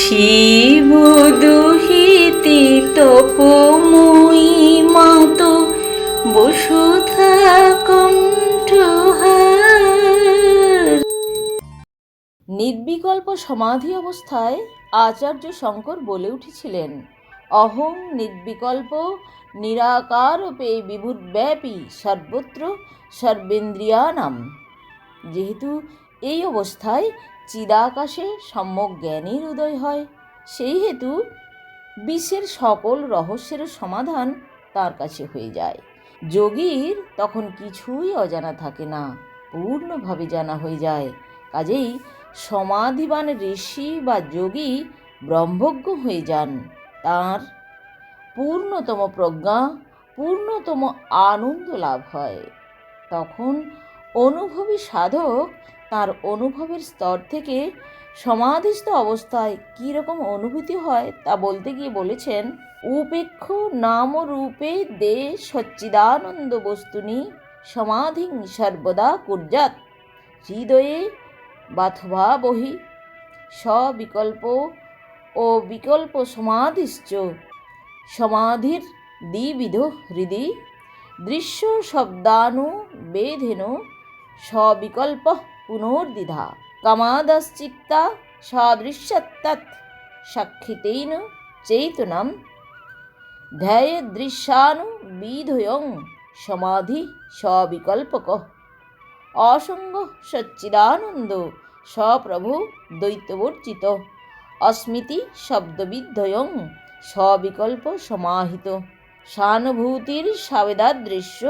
শিব দুহিতে তপময়ী মাত, বসুধা নির্বিকল্প সমাধি অবস্থায় আচার্য শঙ্কর বলে উঠেছিলেন, অহং নির্বিকল্প নিরাকারূপে বিভূব্যাপী সর্বত্র সর্বেন্দ্রিয়ানাম। যেহেতু এই অবস্থায় চিদাকাশে সম্যক জ্ঞানের উদয় হয়। সেই হেতু বিশ্বের সকল রহস্যের সমাধান তার কাছে হয়ে যায়। যোগীর তখন কিছুই অজানা থাকে না, পূর্ণভাবে জানা হয়ে যায়। কাজেই সমাধিবান ঋষি বা যোগী ব্রহ্মজ্ঞ হয়ে যান। তার পূর্ণতম প্রজ্ঞা, পূর্ণতম আনন্দ লাভ হয়। তখন অনুভবী সাধক তার অনুভবের স্তর থেকে সমাধিস্থ অবস্থায় কী রকম অনুভূতি হয় তা বলতে গিয়ে বলেছেন, উপেক্ষ নাম রূপে দে সচ্চিদানন্দ বস্তুনি, সমাধি সর্বদা কুর্যাত হৃদয়ে বাথবা বহি, সবিকল্প ও বিকল্প সমাধিশ্চ, সমাধির দ্বিবিধ হৃদি, দৃশ্য শব্দানু বেধেন সবিকল্প পুনর্দ্বিধা কামাদশ্চিত্তা সদৃশ্যত্তৎ সাক্ষিতেন চেতনম ধ্যায় দৃশ্যানু বিধয়ং সমাধি সবিকল্পক অসঙ্গ সচ্চিদানন্দ সপ্রভু দ্বৈতবর্জিত অস্মিতি শব্দবিদ্ধয়ং সবিকল্প সমাহিত সানুভূতির সাবেদাদৃশ্য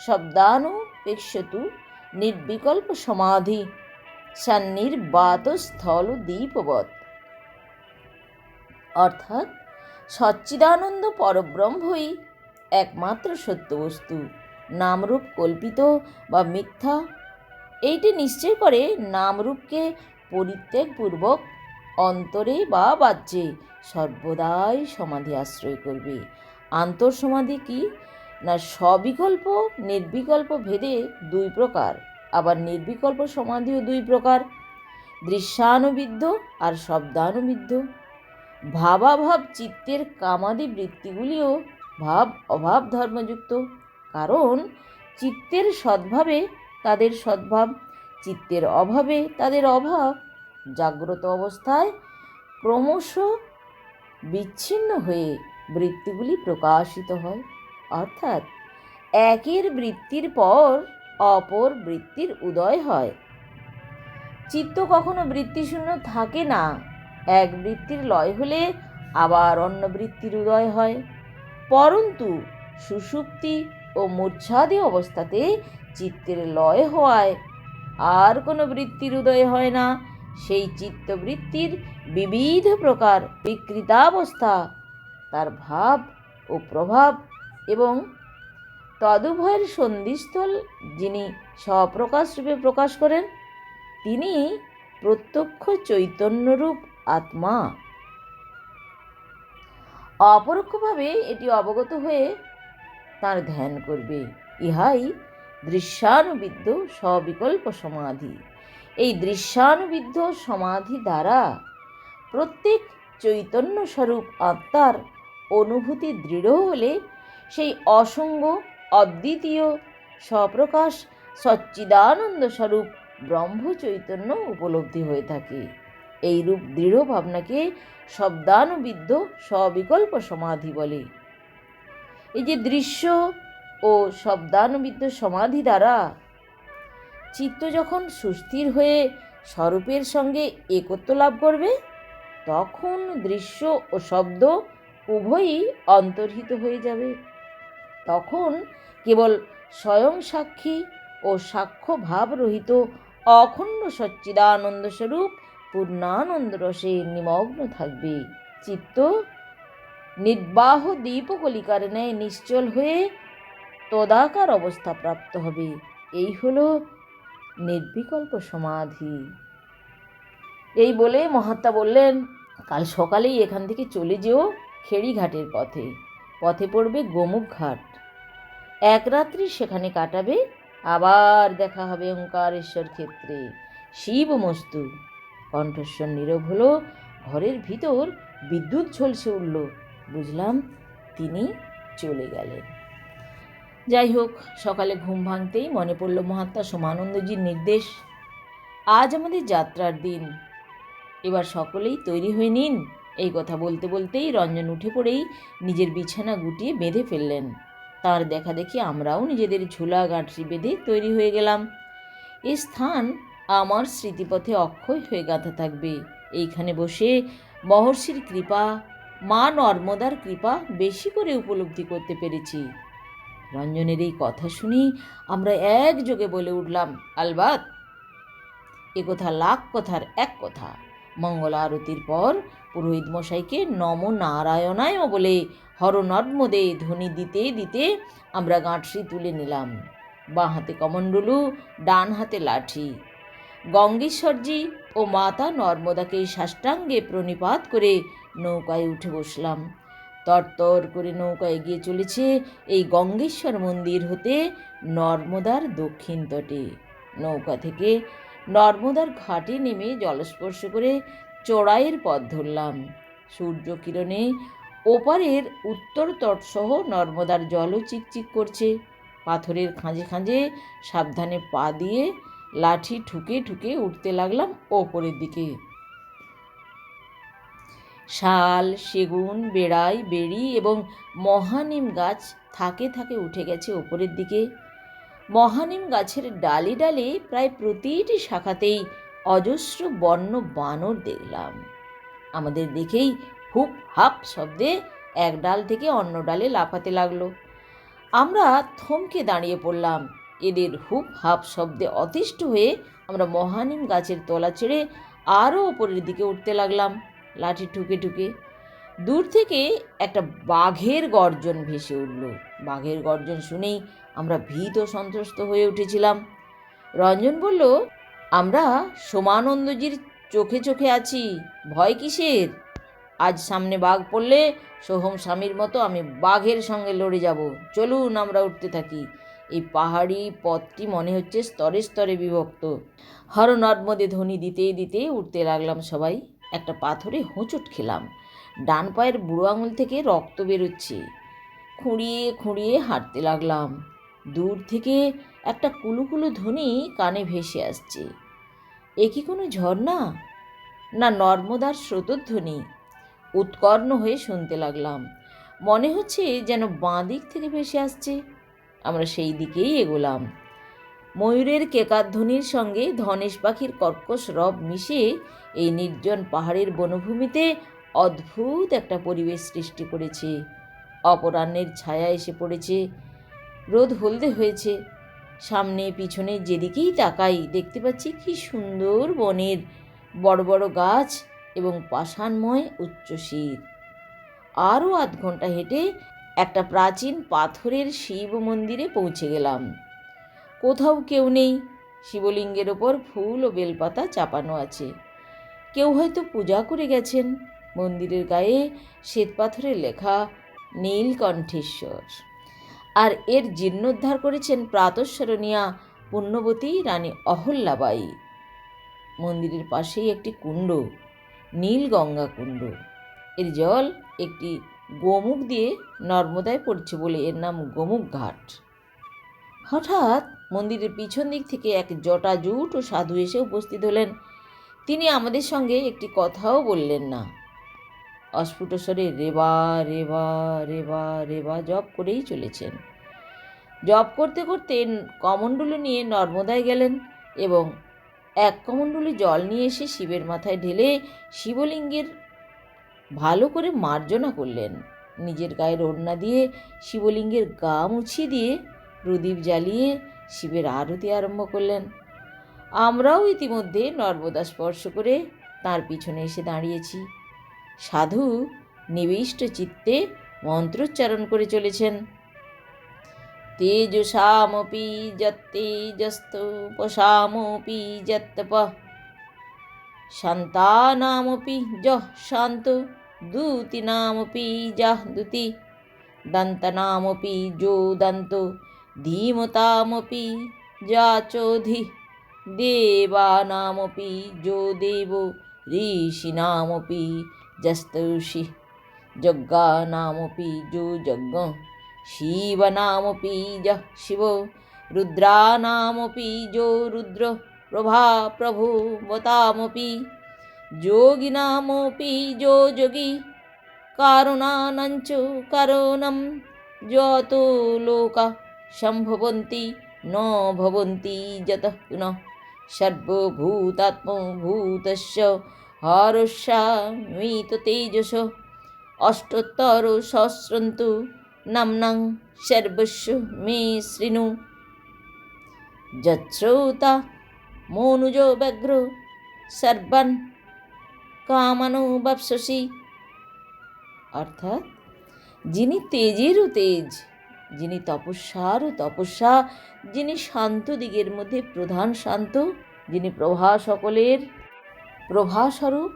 শব্দানুপেক্ষতু নির্বিকল্প সমাধি সান্নির্বাত স্থল দ্বীপবৎ। অর্থাৎ সচ্চিদানন্দ পরব্রহ্মই একমাত্র সত্য বস্তু নামরূপ কল্পিত বা মিথ্যা। এইটি নিশ্চয় করে নামরূপকে পরিত্যাগপূর্বক অন্তরে বা বাহ্যে সর্বদাই সমাধি আশ্রয় করবে। আন্তঃসমাধি কি? না সবিকল্প, নির্বিকল্প ভেদে দুই প্রকার, আবার নির্বিকল্প সমাধিও দুই প্রকার। দৃশ্যানুবিদ্ধ আর শব্দানুবিদ্ধ। ভাবাভাব চিত্তের কামাদি বৃত্তিগুলিও ভাব অভাব ধর্মযুক্ত, কারণ চিত্তের সদ্ভাবে তাদের সদ্ভাব, চিত্তের অভাবে তাদের অভাব। জাগ্রত অবস্থায় ক্রমশ বিচ্ছিন্ন হয়ে বৃত্তিগুলি প্রকাশিত হয়। অর্থাৎ একের বৃত্তির পর অপর বৃত্তির উদয় হয়। চিত্ত কখনো বৃত্তিশূন্য থাকে না। এক বৃত্তির লয় হলে আবার অন্য বৃত্তির উদয় হয়। পরন্তু সুষুপ্তি ও মূর্ছাদি অবস্থাতে চিত্তের লয় হওয়ায় আর কোনো বৃত্তির উদয় হয় না। সেই চিত্তবৃত্তির বিবিধ প্রকার বিকৃতাবস্থা, তার ভাব ও প্রভাব এবং তদুভয়ের সন্ধিস্থল যিনি স্বপ্রকাশ রূপে প্রকাশ করেন, তিনি প্রত্যক্ষ চৈতন্যরূপ আত্মা। অপরোক্ষভাবে এটি অবগত হয়ে তার ধ্যান করবে। ইহাই দৃশ্যানুবিদ্ধ সবিকল্প সমাধি। এই দৃশ্যানুবিদ্ধ সমাধি দ্বারা প্রত্যেক চৈতন্য স্বরূপ আত্মার অনুভূতি দৃঢ় হলে সেই অসঙ্গ, অদ্বিতীয়, স্বপ্রকাশ, সচ্চিদানন্দ স্বরূপ ব্রহ্ম চৈতন্য উপলব্ধি হয়ে থাকে। এই রূপ দৃঢ় ভাবনাকে শব্দানুবিদ্ধ সবিকল্প সমাধি বলে। এই যে দৃশ্য ও শব্দানুবিদ্ধ সমাধি দ্বারা চিত্ত যখন সুস্থির হয়ে স্বরূপের সঙ্গে একত্ব লাভ করবে, তখন দৃশ্য ও শব্দ উভয়ই অন্তর্হিত হয়ে যাবে। তখন কেবল স্বয়ং সাক্ষী ও সাক্ষ্য ভাব রহিত অখণ্ড সচ্চিদানন্দ স্বরূপ পূর্ণানন্দ রসে নিমগ্ন থাকবে। চিত্ত নির্বাহ দীপকলিকার ন্যায় নিশ্চল হয়ে তদাকার অবস্থা প্রাপ্ত হবে। এই হল নির্বিকল্প সমাধি। এই বলে মহাত্মা বললেন, কাল সকালেই এখান থেকে চলে যেও খেড়িঘাটের পথে। পথে পড়বে গোমুখ ঘাট এক রাত্রি সেখানে কাটাবে, আবার দেখা হবে ওঙ্কারেশ্বর ক্ষেত্রে। শিব মস্তু। কণ্ঠস্বর নীরব হলো, ঘরের ভিতর বিদ্যুৎ ঝলসে উঠল। বুঝলাম তিনি চলে গেলেন। যাই হোক, সকালে ঘুম ভাঙতেই মনে পড়ল মহাত্মা সোমানন্দজির নির্দেশ। আজ আমাদের যাত্রার দিন। এবার সকলেই তৈরি হয়ে নিন। এই কথা বলতে বলতেই রঞ্জন উঠে পড়েই নিজের বিছানা গুটিয়ে বেঁধে ফেললেন। তার দেখা দেখি আমরাও নিজেদের ঝোলা গাঁটরি বেঁধে তৈরি হয়ে গেলাম। এ স্থান আমার স্মৃতিপথে অক্ষয় হয়ে গাঁথা থাকবে। এইখানে বসে মহর্ষির কৃপা, মা নর্মদার কৃপা বেশি করে উপলব্ধি করতে পেরেছি। রঞ্জনের এই কথা শুনি আমরা একযোগে বলে উঠলাম, আলবাত, এ কথা লাখ কথার এক কথা। মঙ্গল আরতির পর পুরোহিত মশাইকে নম নারায়ণায় বলে হর নর্মদে ধ্বনি দিতে দিতে আমরা গাঁটরি তুলে নিলাম। বাঁ হাতে কমণ্ডলু, ডান হাতে লাঠি। গঙ্গেশ্বরজি ও মাতা নর্মদাকে সাষ্টাঙ্গে প্রণিপাত করে নৌকায় উঠে বসলাম। তরতর করে নৌকা এগিয়ে চলেছে এই গঙ্গেশ্বর মন্দির হতে নর্মদার দক্ষিণ তটে। নৌকা থেকে নর্মদার ঘাটে নেমে জলস্পর্শ করে চড়াইয়ের পথ ধরলাম। সূর্য কিরণে ওপারের উত্তর তটসহ নর্মদার জলও চিকচিক করছে। পাথরের খাঁজে খাঁজে সাবধানে পা দিয়ে লাঠি ঠুকে ঠুকে উঠতে লাগলাম ওপরের দিকে। শাল, সেগুন, বেড়াই, বেড়ি এবং মহানিম গাছ থাকে থাকে উঠে গেছে ওপরের দিকে। মহানিম গাছের ডালে ডালে প্রায় প্রতিটি শাখাতেই অজস্র বর্ণ বানর দেখলাম। আমাদের দেখেই হুপ হাপ শব্দে এক ডাল থেকে অন্য ডালে লাফাতে লাগল। আমরা থমকে দাঁড়িয়ে পড়লাম। এদের হুপ হাপ শব্দে অতিষ্ঠ হয়ে আমরা মহানিম গাছের তলা ছেড়ে আরও ওপরের দিকে উঠতে লাগলাম, লাঠি ঠুকে ঠুকে। দূর থেকে একটা বাঘের গর্জন ভেসে উঠল। বাঘের গর্জন শুনেই আমরা ভীত সন্ত্রস্ত হয়ে উঠেছিলাম। রঞ্জন বলল আমরা সোমানন্দজির চোখে চোখে আছি। ভয় কিসের? আজ সামনে বাঘ পড়লে সোহম স্বামীর মতো আমি বাঘের সঙ্গে লড়ে যাব। চলুন আমরা উঠতে থাকি। এই পাহাড়ি পথটি মনে হচ্ছে স্তরে স্তরে বিভক্ত। হর নর্মদে ধ্বনি দিতে দিতে উঠতে লাগলাম সবাই। একটা পাথরে হোঁচট খেলাম। ডান পায়ের বুড়ো আঙুল থেকে রক্ত বেরোচ্ছে। খুঁড়িয়ে খুঁড়িয়ে হাঁটতে লাগলাম। দূর থেকে একটা কুলুকুলু ধ্বনি কানে ভেসে আসছে। এ কি কোনো ঝর্ণা? না নর্মদার স্রোতধ্বনি। উৎকর্ণ হয়ে শুনতে লাগলাম। মনে হচ্ছে যেন বাঁ দিক থেকে ভেসে আসছে। আমরা সেই দিকেই এগোলাম। ময়ূরের কেকাধ্বনির সঙ্গে ধনেশ পাখির কর্কশ রব মিশে এই নির্জন পাহাড়ের বনভূমিতে অদ্ভুত একটা পরিবেশ সৃষ্টি করেছে। অপরাহ্নের ছায়া এসে পড়েছে। রোদ হলদে হয়েছে। সামনে, পিছনে, যেদিকেই তাকাই, দেখতে পাচ্ছি কি সুন্দর বনের বড় বড় গাছ এবং পাষাণময় উচ্চশির আরও আধ ঘণ্টা হেঁটে একটা প্রাচীন পাথরের শিব মন্দিরে পৌঁছে গেলাম। কোথাও কেউ নেই। শিবলিঙ্গের ওপর ফুল ও বেলপাতা চাপানো আছে। কেউ হয়তো পূজা করে গেছেন। মন্দিরের গায়ে শ্বেতপাথরে লেখা, নীলকণ্ঠেশ্বর। আর এর জীর্ণোদ্ধার করেছেন প্রাতঃস্মরণীয়া পুণ্যবতী রানী অহল্যাবাই। মন্দিরের পাশেই একটি কুণ্ড নীল গঙ্গা কুণ্ড। এর জল একটি গোমুখ দিয়ে নর্মদায় পড়ছে বলে এর নাম গোমুখ ঘাট। হঠাৎ মন্দিরের পিছন দিক থেকে এক জটাজুট ও সাধু এসে উপস্থিত হলেন। তিনি আমাদের সঙ্গে একটি কথাও বললেন না। অস্ফুট স্বরে রেবা রেবা রেবা রেবা জপ করেই চলেছেন। জপ করতে করতে কমণ্ডলু নিয়ে নর্মদায় গেলেন এবং এক কমণ্ডলু জল নিয়ে এসে শিবের মাথায় ঢেলে শিবলিঙ্গের ভালো করে মার্জনা করলেন। নিজের গায়ের ওড়না দিয়ে শিবলিঙ্গের গা মুছিয়ে দিয়ে প্রদীপ জ্বালিয়ে শিবের আরতি আরম্ভ করলেন। আমরাও ইতিমধ্যে নর্মদা স্পর্শ করে তার পিছনে এসে দাঁড়িয়েছি। সাধু নিবিষ্ট চিত্তে মন্ত্রোচ্চারণ করে চলেছেন। তেজসামপি যত্তেজস্তোপসামপি যত্তপ শান্তানামপি যহ শান্ত, দূতিনামপি যাহ দুতি। দন্তনামপি যো দন্ত, ধীমতামপি যা চোধি। দেবানামপি যো দেব, ঋষীনামপি যো যজ্ঞ শিবনামপি যः শিব রুদ্রানামপি যো রুদ্র প্রভা প্রভু বতামপি যোগিনামপি যো যোগী কারণানাঞ্চ কারণম যত লোকা সম্ভবন্তি ন ভবন্তি যতঃ পুনঃ সর্বভূতাত্মভূতস্য হরস্যামিত তেজস অষ্টোত্তর সহস্রন্তু নাম্নাং সর্বস্ব মে শৃণু যচ্ছ্রোতা মনুজ ব্যগ্র সর্বান কামানো বাপসসি অর্থাৎ যিনি তেজেরও তেজ যিনি তপস্যারও তপস্যা যিনি শান্ত দিগের মধ্যে প্রধান শান্ত যিনি প্রভা সকলের প্রভাস্বরূপ,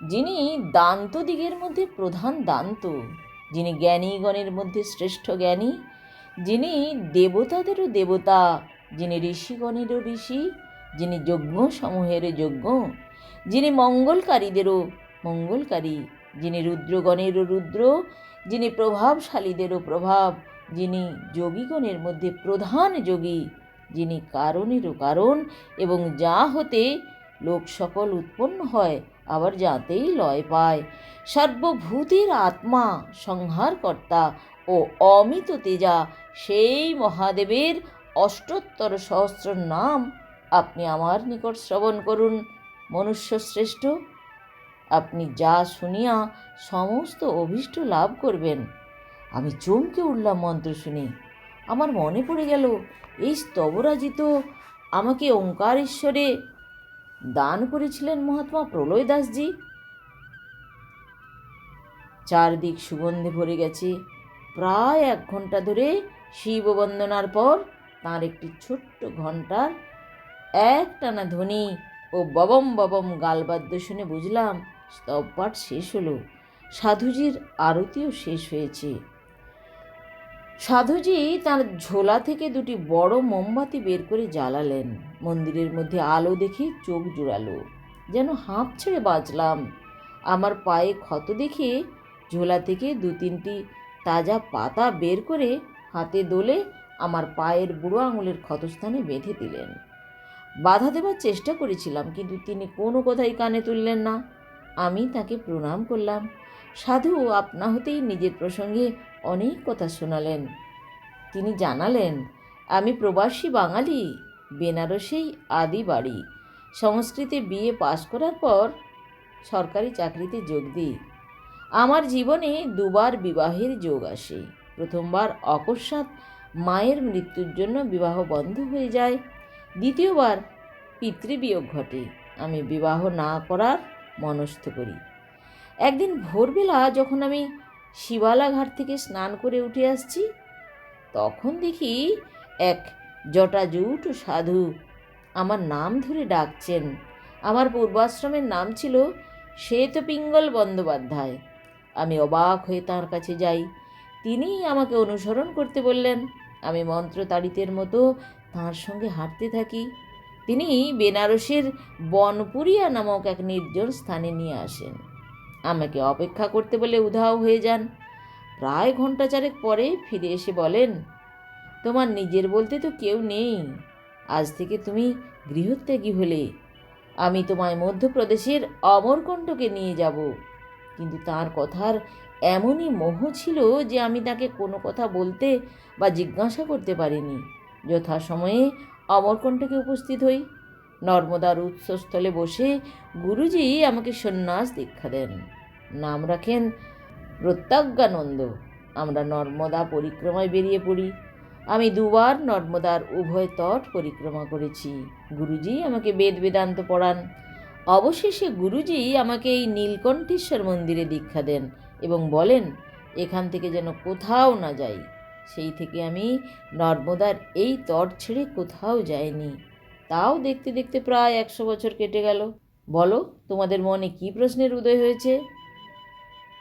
যিনি দান্ত দিগের মধ্যে প্রধান দান্ত, যিনি জ্ঞানীগণের মধ্যে শ্রেষ্ঠ জ্ঞানী, যিনি দেবতাদেরও দেবতা, যিনি ঋষিগণেরও ঋষি, যিনি যজ্ঞ সমূহের যজ্ঞ, যিনি মঙ্গলকারীদেরও মঙ্গলকারী, যিনি রুদ্রগণেরও রুদ্র, যিনি প্রভাবশালীদেরও প্রভাব, যিনি যোগীগণের মধ্যে প্রধান যোগী, যিনি কারণেরও কারণ এবং যা হতে লোক সকল উৎপন্ন হয়, আবার যাতেই লয় পায়। সর্বভূতের আত্মা, সংহারকর্তা ও অমিত তেজা, সেই মহাদেবের অষ্টোত্তর সহস্র নাম আপনি আমার নিকট শ্রবণ করুন। মনুষ্য শ্রেষ্ঠ, আপনি যা শুনিয়া সমস্ত অভীষ্ট লাভ করবেন। আমি চমকে উঠলাম মন্ত্র শুনে। আমার মনে পড়ে গেল, এই স্তবরাজিত আমাকে ওঙ্কার ঈশ্বরে দান করেছিলেন মহাত্মা প্রলয় দাসজি। চারদিক সুগন্ধে ভরে গেছে। প্রায় এক ঘণ্টা ধরে শিব বন্দনার পর তার একটি ছোট্ট ঘণ্টার এক টানা ধ্বনি ও ববম ববম গালবাদ্য শুনে বুঝলাম, স্তব পাঠ শেষ হলো। সাধুজির আরতিও শেষ হয়েছে। সাধুজি তার ঝোলা থেকে দুটি বড় মোমবাতি বের করে জ্বালালেন। মন্দিরের মধ্যে আলো দেখে চোখ জুড়ালো। যেন হাঁপ ছেড়ে বাঁচলাম। আমার পায়ে ক্ষত দেখে ঝোলা থেকে দু তিনটি তাজা পাতা বের করে হাতে দোলে আমার পায়ের বুড়ো আঙুলের ক্ষতস্থানে বেঁধে দিলেন। বাধা দেবার চেষ্টা করেছিলাম, কিন্তু তিনি কোনো কথাই কানে তুললেন না। আমি তাকে প্রণাম করলাম। সাধু আপনা হতেই নিজের প্রসঙ্গে অনেক কথা শোনালেন। তিনি জানালেন, আমি প্রবাসী বাঙালি, বেনারসেই আদি বাড়ি। সংস্কৃতে বিয়ে পাশ করার পর সরকারি চাকরিতে যোগ দিই। আমার জীবনে দুবার বিবাহের যোগ আসে। প্রথমবার অকস্মাৎ মায়ের মৃত্যুর জন্য বিবাহ বন্ধ হয়ে যায়। দ্বিতীয়বার পিতৃবিয়োগ ঘটে। আমি বিবাহ না করার মনস্থ করি। একদিন ভোরবেলা যখন আমি শিবালা ঘাট থেকে স্নান করে উঠে আসছি, তখন দেখি এক জটাজুট সাধু আমার নাম ধরে ডাকছেন। আমার পূর্বাশ্রমের নাম ছিল শ্বেতপিঙ্গল বন্দ্যোপাধ্যায়। আমি অবাক হয়ে তার কাছে যাই। তিনি আমাকে অনুসরণ করতে বললেন, আমি মন্ত্রতাড়িতের মতো তাঁর সঙ্গে হাঁটতে থাকি। তিনি বেনারসের বনপুরিয়া নামক এক নির্জন স্থানে নিয়ে আসেন। আমাকে অপেক্ষা করতে বলে উধাও হয়ে যান। প্রায় ঘণ্টা চারেক পরে ফিরে এসে বলেন, তোমার নিজের বলতে তো কেউ নেই। আজ থেকে তুমি গৃহত্যাগী হলে। আমি তোমায় মধ্যপ্রদেশের অমরকণ্ঠকে নিয়ে যাব। কিন্তু তার কথার এমনই মোহ ছিল যে আমি তাকে কোনো কথা বলতে বা জিজ্ঞাসা করতে পারিনি। যথাসময়ে অমরকণ্ঠকে উপস্থিত হই। নর্মদার উৎসস্থলে বসে গুরুজি আমাকে সন্ন্যাস দীক্ষা দেন। নাম রাখেন প্রত্যাজ্ঞানন্দ। আমরা নর্মদা পরিক্রমায় বেরিয়ে পড়ি। আমি দুবার নর্মদার উভয় তট পরিক্রমা করেছি। গুরুজি আমাকে বেদ বেদান্ত পড়ান। অবশেষে গুরুজি আমাকে এই নীলকণ্ঠেশ্বর মন্দিরে দীক্ষা দেন এবং বলেন, এখান থেকে যেন কোথাও না যাই। সেই থেকে আমি নর্মদার এই তট ছেড়ে কোথাও যাইনি। তাও দেখতে দেখতে প্রায় একশো বছর কেটে গেল। বলো, তোমাদের মনে কী প্রশ্নের উদয় হয়েছে?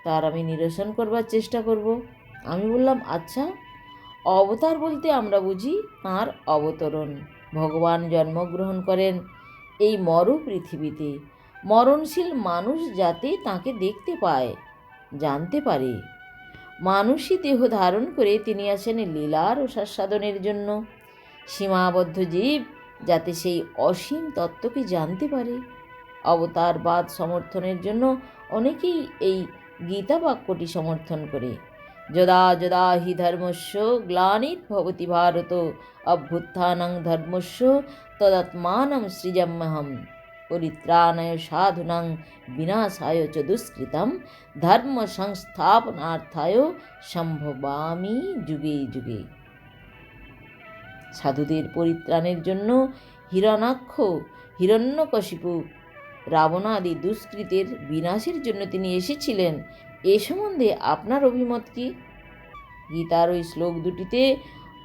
তার আমি নিরসন করবার চেষ্টা করব। আমি বললাম আচ্ছা অবতার বলতে আমরা বুঝি তাঁর অবতরণ। ভগবান জন্মগ্রহণ করেন এই মরু পৃথিবীতে। মরণশীল মানুষ যাতে তাকে দেখতে পায়, জানতে পারে। মানুষই দেহ ধারণ করে তিনি আসেন লীলার ও সাধনের জন্য। সীমাবদ্ধ জীব যাতে সেই অসীম তত্ত্বকে জানতে পারে। অবতারবাদ সমর্থনের জন্য অনেকেই এই গীতা বাক্যটি সমর্থন করে। যদা যদা হি ধর্মস্য গ্লানির্ভবতি ভারত, অভ্যুত্থানং ধর্মস্য তদাত্মানম সৃজম্যহম, পরিত্রাণায় সাধুনাং বিনাশায় চ দুষ্কৃতম, ধর্ম সংস্থাপনার্থায় সম্ভবামি যুগে যুগে। সাধুদের পরিত্রাণের জন্য হিরণাক্ষ হিরণ্যকশিপু রাবণাদি দুষ্কৃতের বিনাশের জন্য তিনি এসেছিলেন। এ সম্বন্ধে আপনার অভিমত কি? গীতার ওই শ্লোক দুটিতে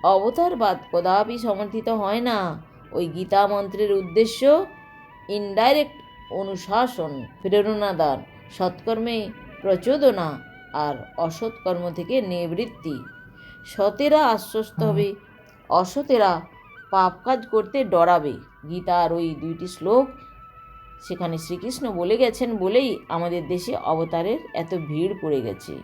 অবতারবাদ কদাপি সমর্থিত হয় না। ওই গীতা মন্ত্রের উদ্দেশ্য ইনডাইরেক্ট অনুশাসন প্রেরণাদান সৎকর্মে প্রচোদনা আর অসৎকর্ম থেকে নিবৃত্তি। সতেরা আশ্বস্ত হবে অসতেরা পাপ কাজ করতে ডরাবে। গীতার ওই দুইটি শ্লোক সেখানে শ্রীকৃষ্ণ বলে গেছেন বলেই আমাদের দেশে অবতারের এত ভিড় পড়ে গেছে।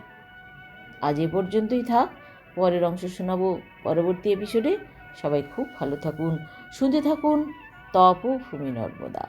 আজ এ পর্যন্তই থাক। পরের অংশ শোনাব পরবর্তী এপিসোডে সবাই খুব ভালো থাকুন শুনতে থাকুন। তপ ভূমি নর্মদা।